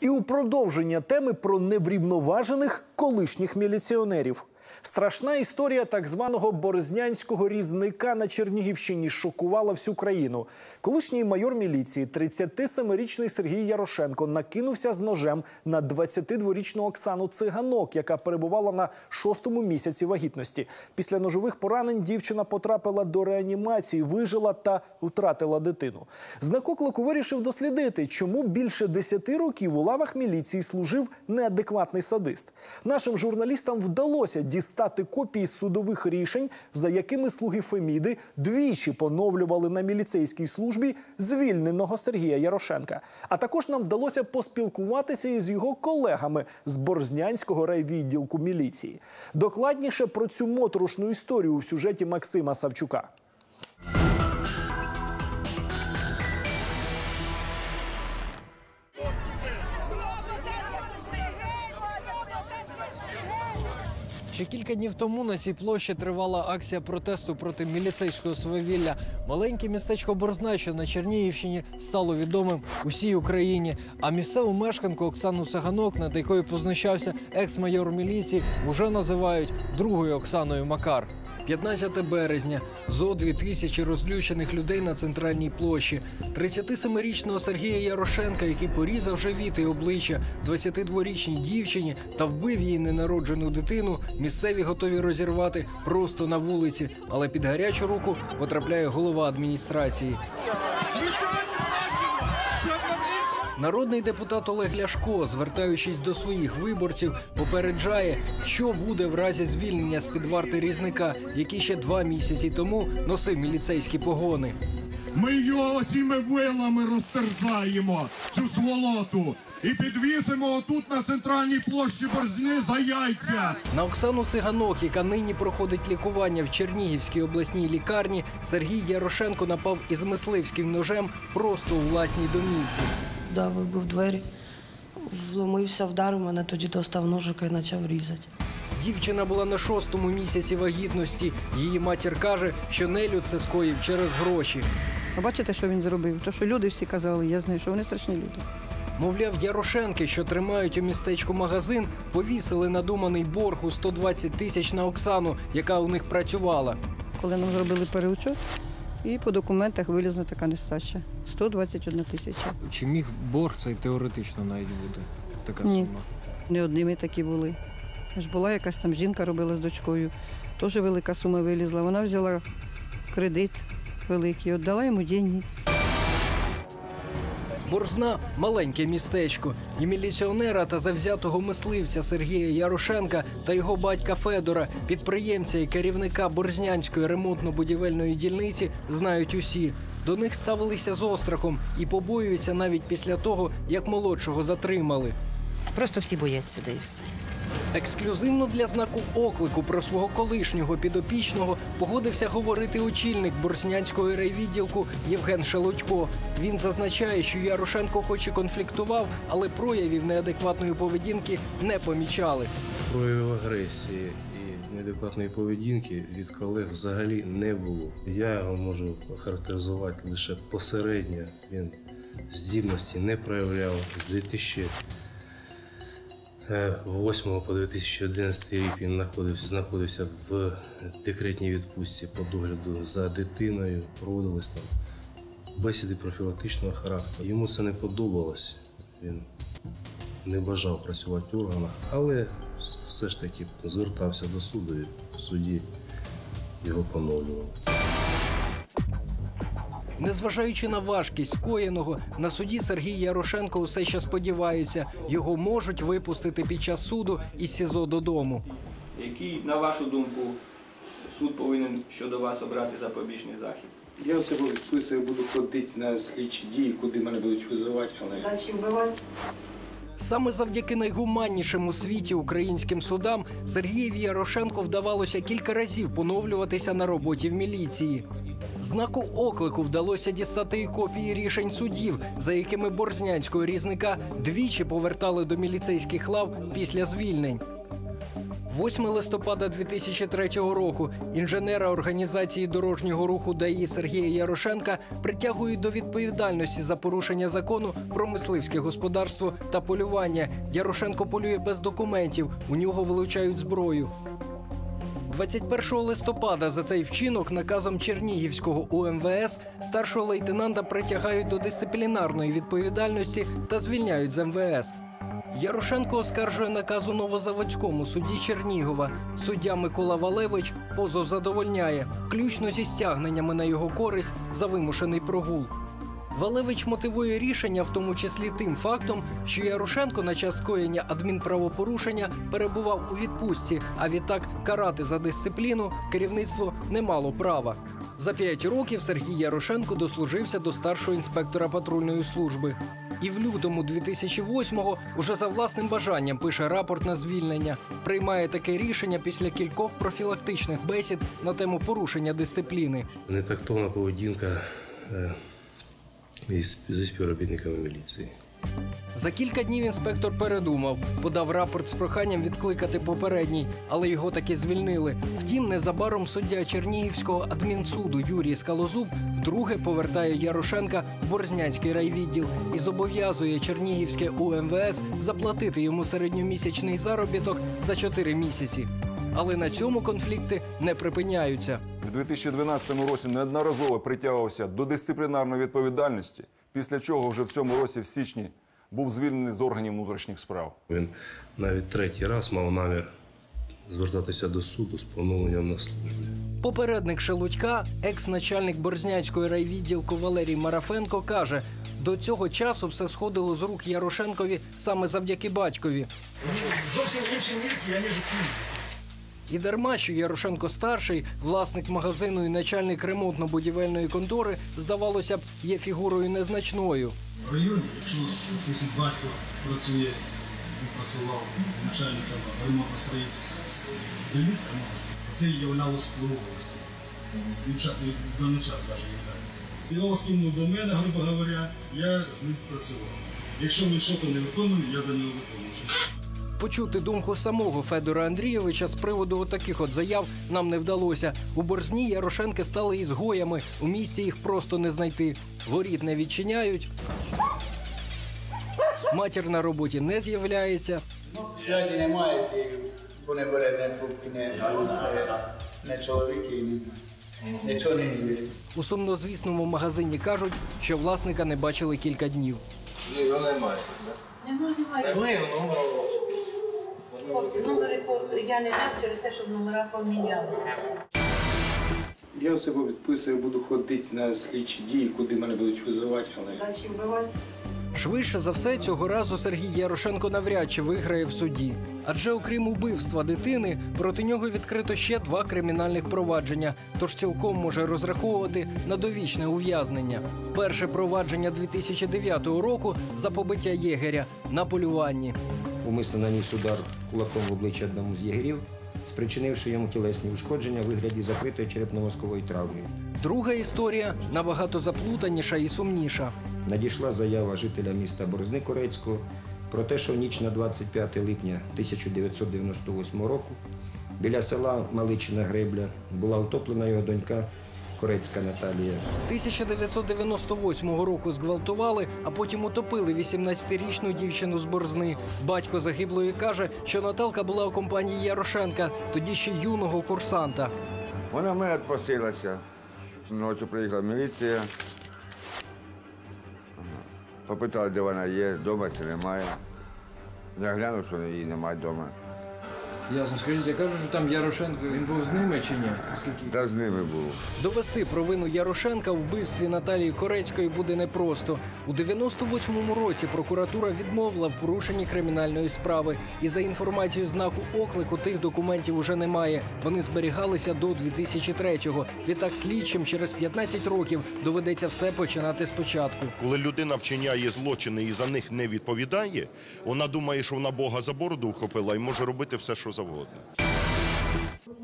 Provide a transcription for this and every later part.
І у продовження теми про неврівноважених колишніх міліціонерів. Страшна історія так званого борзнянського різника на Чернігівщині шокувала всю країну. Колишній майор міліції, 37-річний Сергій Ярошенко, накинувся з ножем на 22-річну Оксану Циганок, яка перебувала на шостому місяці вагітності. Після ножових поранень дівчина потрапила до реанімації, вижила та втратила дитину. Знак оклику вирішив дослідити, чому більше 10 років у лавах міліції служив неадекватний садист. Нашим журналістам вдалося дістати копії судових рішень, за якими слуги Феміди двічі поновлювали на міліцейській службі звільненого Сергія Ярошенка. А також нам вдалося поспілкуватися із його колегами з Борзнянського райвідділку міліції. Докладніше про цю моторошну історію у сюжеті Максима Савчука. Ще кілька днів тому на цій площі тривала акція протесту проти міліцейського свавілля. Маленьке містечко Борзна, що на Чернігівщині, стало відомим усій Україні. А місцеву мешканку Оксану Саганок, над якою познущався екс-майор міліції, уже називають другою Оксаною Макар. 15 березня. Зо дві тисячі розлючених людей на центральній площі. 37-річного Сергія Ярошенка, який порізав живіт і обличчя 22-річній дівчині та вбив її ненароджену дитину, місцеві готові розірвати просто на вулиці. Але під гарячу руку потрапляє голова адміністрації. Народний депутат Олег Ляшко, звертаючись до своїх виборців, попереджає, що буде в разі звільнення з під варти різника, який ще два місяці тому носив міліцейські погони. Ми його цими вилами розтерзаємо, цю сволоту, і підвісимо отут на центральній площі Борзни за яйця. На Оксану Циганок, яка нині проходить лікування в Чернігівській обласній лікарні, Сергій Ярошенко напав із мисливським ножем просто у власній домівці. Да, вибив двері, вломився, вдарив мене, тоді достав ножика і почав різати. Дівчина була на шостому місяці вагітності. Її матір каже, що нелюд це скоїв через гроші. А бачите, що він зробив? То, що люди всі казали, я знаю, що вони страшні люди. Мовляв, Ярошенки, що тримають у містечку магазин, повісили надуманий борг у 120 тисяч на Оксану, яка у них працювала. Коли нам зробили переучет, і по документах вилізна така нестача. 121 тисяча. Чи міг борг цей теоретично навіть бути? Така Ні. Не одними такі були. Ж була якась там жінка робила з дочкою, теж велика сума вилізла. Вона взяла кредит великий, віддала йому гроші. Борзна маленьке містечко. І міліціонера та завзятого мисливця Сергія Ярошенка та його батька Федора, підприємця і керівника Борзнянської ремонтно-будівельної дільниці, знають усі. До них ставилися з острахом і побоюються навіть після того, як молодшого затримали. Просто всі бояться, да і все. Ексклюзивно для знаку оклику про свого колишнього підопічного погодився говорити очільник Борзнянського райвідділку Євген Шелудько. Він зазначає, що Ярошенко хоч і конфліктував, але проявів неадекватної поведінки не помічали. Проявів агресії і неадекватної поведінки від колег взагалі не було. Я його можу характеризувати лише посередньо. Він здібності не проявляв з 2008 по 2011 рік він знаходився, знаходився в декретній відпустці по догляду за дитиною, проводились там бесіди профілактичного характеру. Йому це не подобалось. Він не бажав працювати в органах, але все ж таки звертався до суду і в суді його поновлювали. Незважаючи на важкість скоєного, на суді Сергій Ярошенко усе ще сподівається, його можуть випустити під час суду із СІЗО додому. Який, на вашу думку, суд повинен щодо вас обрати запобіжний захід? Я особисто буду ходити на слідчі дії, куди мене будуть визивати, але Далі вбивати. Саме завдяки найгуманнішим у світі українським судам Сергієві Ярошенко вдавалося кілька разів поновлюватися на роботі в міліції. Знаку оклику вдалося дістати і копії рішень судів, за якими борзнянського різника двічі повертали до міліцейських лав після звільнень. 8 листопада 2003 року інженера організації дорожнього руху ДАІ Сергія Ярошенка притягують до відповідальності за порушення закону про мисливське господарство та полювання. Ярошенко полює без документів. У нього вилучають зброю. 21 листопада за цей вчинок наказом Чернігівського УМВС старшого лейтенанта притягають до дисциплінарної відповідальності та звільняють з МВС. Ярошенко оскаржує наказ у Новозаводському суді Чернігова. Суддя Микола Валевич позов задовольняє, включно зі стягненнями на його користь за вимушений прогул. Валевич мотивує рішення, в тому числі тим фактом, що Ярошенко на час скоєння адмінправопорушення перебував у відпустці, а відтак карати за дисципліну керівництво не мало права. За п'ять років Сергій Ярошенко дослужився до старшого інспектора патрульної служби. І в лютому 2008-го уже за власним бажанням пише рапорт на звільнення. Приймає таке рішення після кількох профілактичних бесід на тему порушення дисципліни. Нетактовна поведінка е, зі співробітниками міліції. За кілька днів інспектор передумав, подав рапорт з проханням відкликати попередній, але його таки звільнили. Втім, незабаром суддя Чернігівського адмінсуду Юрій Скалозуб вдруге повертає Ярошенка в Борзнянський райвідділ і зобов'язує Чернігівське УМВС заплатити йому середньомісячний заробіток за 4 місяці. Але на цьому конфлікти не припиняються. В 2012 році неодноразово притягувався до дисциплінарної відповідальності, після чого вже в цьому році, в січні, був звільнений з органів внутрішніх справ. Він навіть третій раз мав намір звертатися до суду з поновленням на службі. Попередник Шелудька, екс-начальник Борзнянської райвідділку Валерій Марафенко, каже: до цього часу все сходило з рук Ярошенкові саме завдяки батькові. Зовсім інші мірки, ніж І дарма, що Ярошенко старший, власник магазину і начальник ремонтно-будівельної контори, здавалося б, є фігурою незначною. В районі, якщо батько працює, працював начальником ремонтно-строїтельства Дільницька це є являлось впливовістю. І в ча- і в даний час навіть являється. Його скинув до мене, грубо говоря, я з ним працював. Якщо він щось не виконує, я за нього виконую. Почути думку самого Федора Андрійовича з приводу таких от заяв нам не вдалося. У Борзні Ярошенки стали ізгоями. У місті їх просто не знайти. Воріт не відчиняють. Матір на роботі не з'являється. Зв'язі немає, бо не бере не трубки, не, не чоловіки, ні, нічого не звісно. У сумнозвісному магазині кажуть, що власника не бачили кілька днів. Його немає, Нема, немає. Немає номера Хлопці, номери я не дам через те, щоб номера помінялися. Я себе відписую, буду ходити на слідчі дії, куди мене будуть визивати, але Дачі вбивати. Швидше за все, цього разу Сергій Ярошенко навряд чи виграє в суді. Адже окрім убивства дитини, проти нього відкрито ще два кримінальних провадження, тож цілком може розраховувати на довічне ув'язнення. Перше провадження 2009 року за побиття єгеря на полюванні. Умисно наніс удар кулаком в обличчя одному з єгерів, спричинивши йому тілесні ушкодження у вигляді закритої черепно-мозкової травми. Друга історія набагато заплутаніша і сумніша. Надійшла заява жителя міста Борзни Корецького про те, що в ніч на 25 липня 1998 року біля села Маличина Гребля була утоплена його донька Корецька Наталія. 1998 року зґвалтували, а потім утопили 18-річну дівчину з Борзни. Батько загиблої каже, що Наталка була у компанії Ярошенка, тоді ще юного курсанта. Вона в мене відпросилася. Ночі приїхала міліція. Попитала, де вона є, вдома чи немає. Я глянув, що її немає вдома. Ясно, скажіть, я кажу, що там Ярошенко він був з ними чи ні? Та з ними був. Довести провину Ярошенка у вбивстві Наталії Корецької буде непросто. У 98-му році прокуратура відмовила в порушенні кримінальної справи. І за інформацією знаку оклику тих документів уже немає. Вони зберігалися до 2003-го. Відтак слідчим через 15 років доведеться все починати спочатку. Коли людина вчиняє злочини і за них не відповідає, вона думає, що вона Бога за бороду вхопила і може робити все, що завгодно.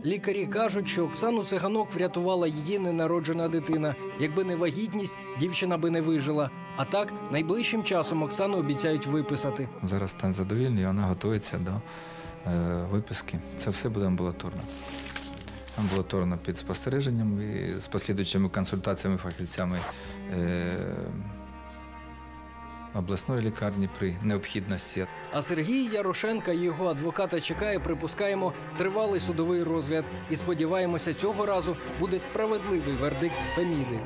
Лікарі кажуть, що Оксану Циганок врятувала її ненароджена дитина. Якби не вагітність, дівчина би не вижила. А так, найближчим часом Оксану обіцяють виписати. Зараз стан задовільний, вона готується до виписки. Це все буде амбулаторно. Амбулаторно під спостереженням і з послідуючими консультаціями фахівцями е, обласної лікарні при необхідності. А Сергій Ярошенка і його адвоката чекає, припускаємо, тривалий судовий розгляд. І сподіваємося, цього разу буде справедливий вердикт Феміди.